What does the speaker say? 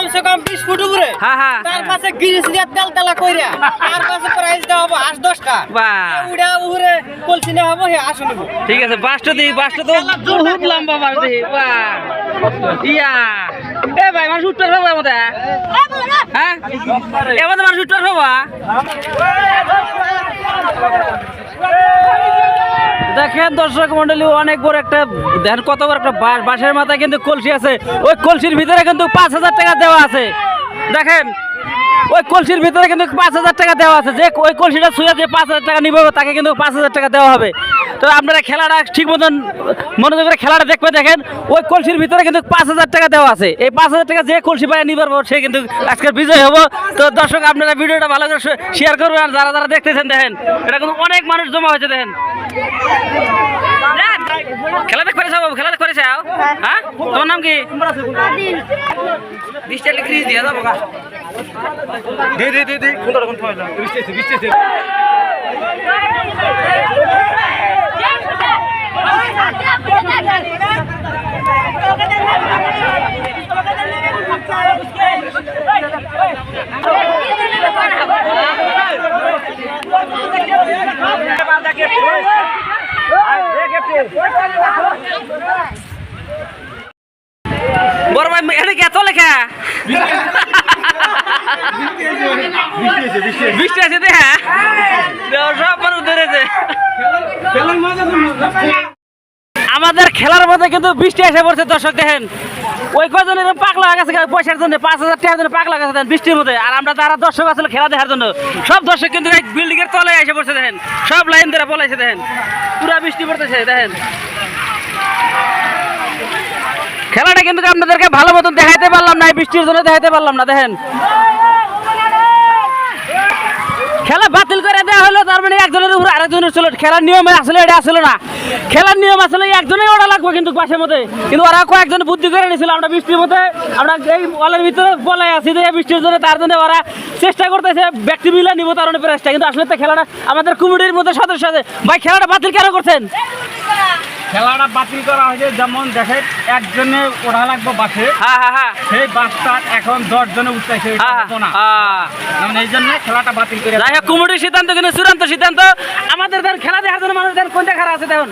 কমসে কম বিশ ফুট উপরে। হ্যাঁ হ্যাঁ তার পাশে গিরিস দিয়ে তেল তেলা কইরা তার পাশে প্রাইস দেওয়া হব আট দশটা। বাহ উড়া উড়ে কলসি নেওয়া হব হ্যাঁ আসো নেব। ঠিক আছে বাসটা দিই বাসটা তো বহুত লম্বা বাস দিই বাহ ইয়া। এ ভাই মানুষ উত্তর পাবো আমাদের? হ্যাঁ? এবার মানুষ উত্তর পাবো দেখেন দর্শক মন্ডলী, অনেক বড় একটা, দেখেন কত বড় একটা বাস বাসের মাথায় কিন্তু কলসি আছে। ওই কলসির ভিতরে কিন্তু পাঁচ হাজার টাকা দেওয়া আছে। দেখেন, ওই কলসির ভিতরে কিন্তু পাঁচ হাজার টাকা দেওয়া আছে। যে ওই কলসিটা ছুঁয়ে যে পাঁচ হাজার টাকা নিবে, তাকে কিন্তু পাঁচ হাজার টাকা দেওয়া হবে। তো আপনারা খেলাটা ঠিক মতন মনোযোগ করে খেলাটা দেখবে, দেখেন, ওই কলসির ভিতরে কিন্তু পাঁচ হাজার টাকা দেওয়া আছে। এই পাঁচ হাজার টাকা যে কলসি পায় নিবার সে কিন্তু আজকের বিজয় হব। তো দর্শক, আপনারা ভিডিওটা ভালো করে শেয়ার করবেন যারা যারা দেখতেছেন, দেখেন, এটা কিন্তু অনেক মানুষ জমা হয়েছে, দেখেন। খেলা দেখ করেছে খেলা দেখ হ্যাঁ? তোমার নাম কি? দিয়ে যাব গা। দে দে দে দে। কোনটা কোন ফাইলা বৃষ্টি আছে বৃষ্টি আছে বড় ভাই এটা কি এত লেখা? বৃষ্টি আছে দেখা সব মানুষ ধরেছে। আমাদের খেলার মধ্যে কিন্তু বৃষ্টি এসে পড়ছে, দর্শক দেখেন। ওই কজনের পাকলা হয়ে গেছে পয়সার জন্য, পাঁচ হাজার টাকার জন্য পাগলা গেছে বৃষ্টির মধ্যে। আর আমরা তারা দর্শক আসলে খেলা দেখার জন্য। সব দর্শক কিন্তু বিল্ডিং এর তলায় এসে পড়ছে, দেখেন। সব লাইন ধরে পলাইছে, দেখেন। পুরা বৃষ্টি পড়তেছে, দেখেন। খেলাটা কিন্তু আপনাদেরকে ভালো মতন দেখাইতে পারলাম না বৃষ্টির জন্য দেখাইতে পারলাম না, দেখেন। খেলা বাতিল করে দেওয়া হলো, তার মানে একজনের উপর আরেকজনের ছিল খেলার নিয়ম আসলে এটা আসলে না। খেলার নিয়ম আসলে একজনেই ওরা লাগবে কিন্তু পাশের মধ্যে কিন্তু ওরা কয়েকজন বুদ্ধি করে নিয়েছিল আমরা বৃষ্টির মধ্যে আমরা এই বলের ভিতরে বলাই আছি যে বৃষ্টির জন্য তার জন্য ওরা চেষ্টা করতেছে, ব্যক্তি মিলে নিব তার প্রাইসটা কিন্তু আসলে তো খেলাটা আমাদের কমিটির মধ্যে সদস্য আছে। ভাই, খেলাটা বাতিল কেন করছেন? খেলাটা বাতিল করা হয়েছে। যেমন দেখে একজনে ওঠা লাগবে বাসে। হ্যাঁ হ্যাঁ হ্যাঁ। সেই বাসটা এখন দশ জনে উঠতেছে না। এই জন্য খেলাটা বাতিল করে যাই হোক কুমুটির সিদ্ধান্ত কিন্তু চূড়ান্ত সিদ্ধান্ত। আমাদের খেলা দেখার জন্য মানুষদের কোন কোনটা খেলা আছে দেখুন।